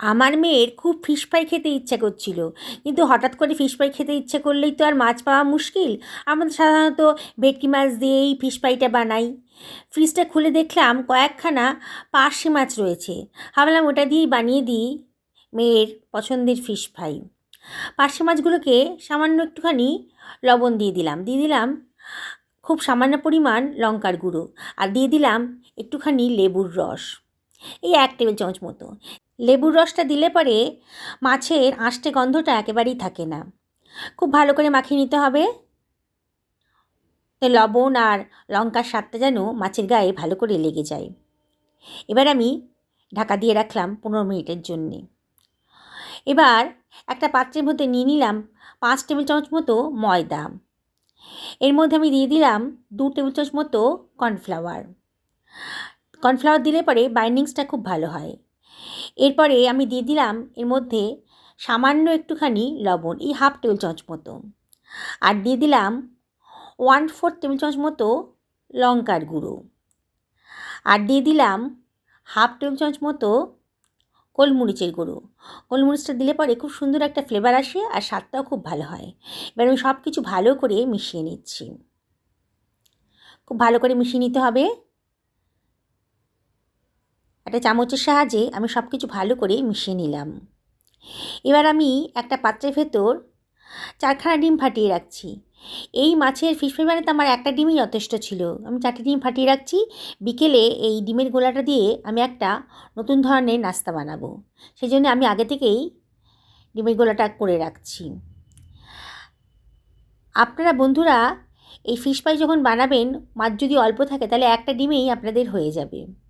আমার মেয়ের খুব ফিশ ফ্রাই খেতে ইচ্ছা করছিল। কিন্তু হঠাৎ করে ফিশ ফ্রাই খেতে ইচ্ছে করলেই তো আর মাছ পাওয়া মুশকিল। আমরা সাধারণত ভেটকি মাছ দিয়েই ফিশ ফ্রাইটা বানাই। ফ্রিজটা খুলে দেখলাম কয়েকখানা পার্শে মাছ রয়েছে। ভাবলাম ওটা দিয়েই বানিয়ে দিই মেয়ের পছন্দের ফিশ ফ্রাই পার্শে মাছগুলোকে সামান্য একটুখানি লবণ দিয়ে দিলাম। দিয়ে দিলাম খুব সামান্য পরিমাণ লঙ্কার গুঁড়ো। আর দিয়ে দিলাম একটুখানি লেবুর রস। এই এক টেবিল চামচ মতো। লেবুর রসটা দিলে পরে মাছের আঁশটে গন্ধটা একেবারেই থাকে না। খুব ভালো করে মাখিয়ে নিতে হবে। তো লবণ আর লঙ্কার স্বাদটা যেন মাছের গায়ে ভালো করে লেগে যায়। এবার আমি ঢাকা দিয়ে রাখলাম পনেরো মিনিটের জন্যে। এবার একটা পাত্রের মধ্যে নিয়ে নিলাম পাঁচ টেবিল চামচ মতো ময়দা। এর মধ্যে আমি দিয়ে দিলাম দু টেবিল চামচ মতো কর্নফ্লাওয়ার। কর্নফ্লাওয়ার দিলে পরে বাইন্ডিংসটা খুব ভালো হয়। এরপরে আমি দিয়ে দিলাম এর মধ্যে সামান্য একটুখানি লবণ, এই হাফ টেবিল চামচ মতো। আর দিয়ে দিলাম ওয়ান ফোর্থ টেবিল চামচ মতো লঙ্কার গুঁড়ো। আর দিয়ে দিলাম হাফ টেবিল চামচ মতো গোলমরিচের গুঁড়ো। গোলমরিচটা দিলে পরে খুব সুন্দর একটা ফ্লেভার আসে আর স্বাদটাও খুব ভালো হয়। এবার আমি সব কিছু ভালো করে মিশিয়ে নিচ্ছি। খুব ভালো করে মিশিয়ে নিতে হবে। একটা চামচের সাহায্যে আমি সব কিছু ভালো করে মিশিয়ে নিলাম। এবার আমি একটা পাত্রের ভেতর চারখানা ডিম ফাটিয়ে রাখছি। এই মাছের ফিশ ফ্রাই বানাতে আমার একটা ডিমই যথেষ্ট ছিল। আমি চারটে ডিম ফাটিয়ে রাখছি। বিকেলে এই ডিমের গোলাটা দিয়ে আমি একটা নতুন ধরনের নাস্তা বানাবো। সেই জন্য আমি আগে থেকেই ডিমের গোলাটা করে রাখছি। আপনারা বন্ধুরা এই ফিশ ফ্রাই যখন বানাবেন, মাছ যদি অল্প থাকে, তাহলে একটা ডিমেই আপনাদের হয়ে যাবে।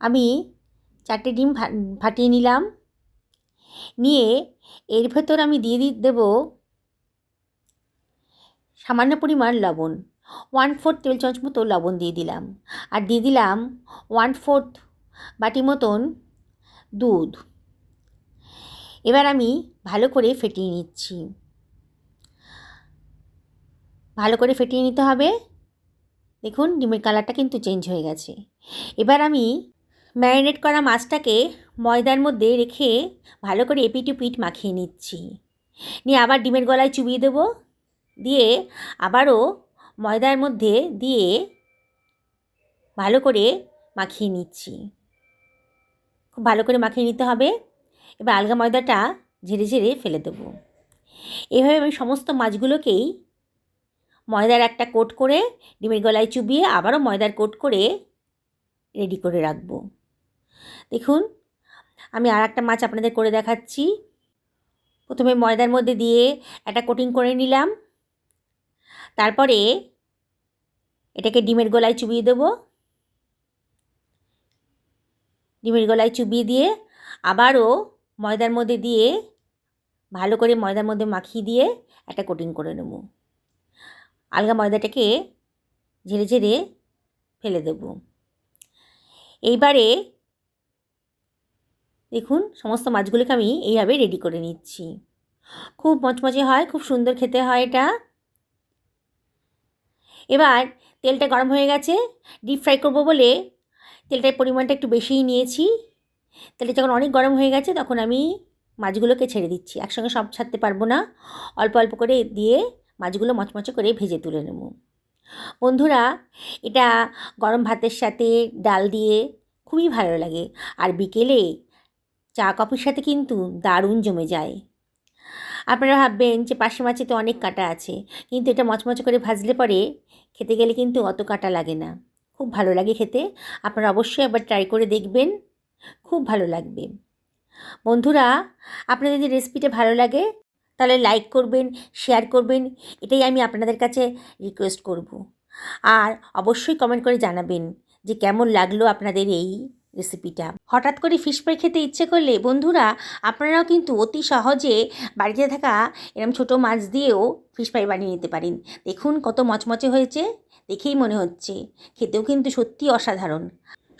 আমি চারটে ডিম ফাটিয়ে নিলাম। নিয়ে এর ভেতর আমি দিয়ে দেবো সামান্য পরিমাণ লবণ। ওয়ান ফোর্থ টেবিল চামচ মতো লবণ দিয়ে দিলাম। আর দিয়ে দিলাম ওয়ান ফোর্থ বাটি মতন দুধ। এবার আমি ভালো করে ফেটিয়ে নিচ্ছি। ভালো করে ফেটিয়ে নিতে হবে। দেখুন, ডিমের কালারটা কিন্তু চেঞ্জ হয়ে গেছে। এবার আমি ম্যারিনেট করা মাছটাকে ময়দার মধ্যে রেখে ভালো করে এপিট পিট মাখিয়ে নিচ্ছি। নিয়ে আবার ডিমের গলায় চুবিয়ে দেবো। দিয়ে আবারও ময়দার মধ্যে দিয়ে ভালো করে মাখিয়ে নিচ্ছি। খুব ভালো করে মাখিয়ে নিতে হবে। এবার আলগা ময়দাটা ঝেড়ে ঝেড়ে ফেলে দেবো। এভাবে আমি সমস্ত মাছগুলোকেই ময়দার একটা কোট করে ডিমের গলায় চুবিয়ে আবারও ময়দার কোট করে রেডি করে রাখব। দেখুন, আমি আর একটা মাছ আপনাদের করে দেখাচ্ছি। প্রথমে ময়দার মধ্যে দিয়ে একটা কোটিং করে নিলাম। তারপরে এটাকে ডিমের গলায় চুবিয়ে দেবো। ডিমের গলায় চুবিয়ে দিয়ে আবারও ময়দার মধ্যে দিয়ে ভালো করে ময়দার মধ্যে মাখিয়ে দিয়ে একটা কোটিং করে নেব। আলগা ময়দাটাকে ঝেড়ে ঝেড়ে ফেলে দেব। এইবারে দেখুন, সমস্ত মাছগুলোকে আমি এইভাবে রেডি করে নিচ্ছি। খুব মচমচে হয়, খুব সুন্দর খেতে হয় এটা। এবার তেলটা গরম হয়ে গেছে ডিপ ফ্রাই করব বলে তেলটার পরিমাণটা একটু বেশিই নিয়েছি। তেলটা যখন অনেক গরম হয়ে গেছে, তখন আমি মাছগুলোকে ছেড়ে দিচ্ছি, একসঙ্গে সব ছাড়তে পারব না। অল্প অল্প করে দিয়ে মাছগুলো মচমচে করে ভেজে তুলে নেব। বন্ধুরা, এটা গরম ভাতের সাথে ডাল দিয়ে খুবই ভালো লাগে। আর বিকেলে চা কফির সাথে কিন্তু দারুণ জমে যায়। আপনারা ভাববেন যে পাশে মাছে তো অনেক কাটা আছে, কিন্তু এটা মচমচে করে ভাজলে পরে খেতে গেলে কিন্তু অত কাটা লাগে না। খুব ভালো লাগে খেতে, আপনারা অবশ্যই একবার ট্রাই করে দেখবেন, খুব ভালো লাগবে। বন্ধুরা, আপনাদের যদি রেসিপিটা ভালো লাগে, তাহলে লাইক করবেন শেয়ার করবেন, এটাই আমি আপনাদের কাছে রিকোয়েস্ট করব। আর অবশ্যই কমেন্ট করে জানাবেন যে কেমন লাগল আপনাদের এই রেসিপিটা হঠাৎ করে ফিশ ফ্রাই খেতে ইচ্ছে করলে, বন্ধুরা, আপনারাও কিন্তু অতি সহজে বাড়িতে থাকা এরম ছোট মাছ দিয়েও ফিশ ফ্রাই বানিয়ে নিতে পারেন। দেখুন কত মচমচে হয়েছে, দেখেই মনে হচ্ছে। খেতেও কিন্তু সত্যি অসাধারণ।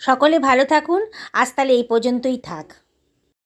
সকলে ভালো থাকুন, আজ তাহলে এই পর্যন্তই থাক।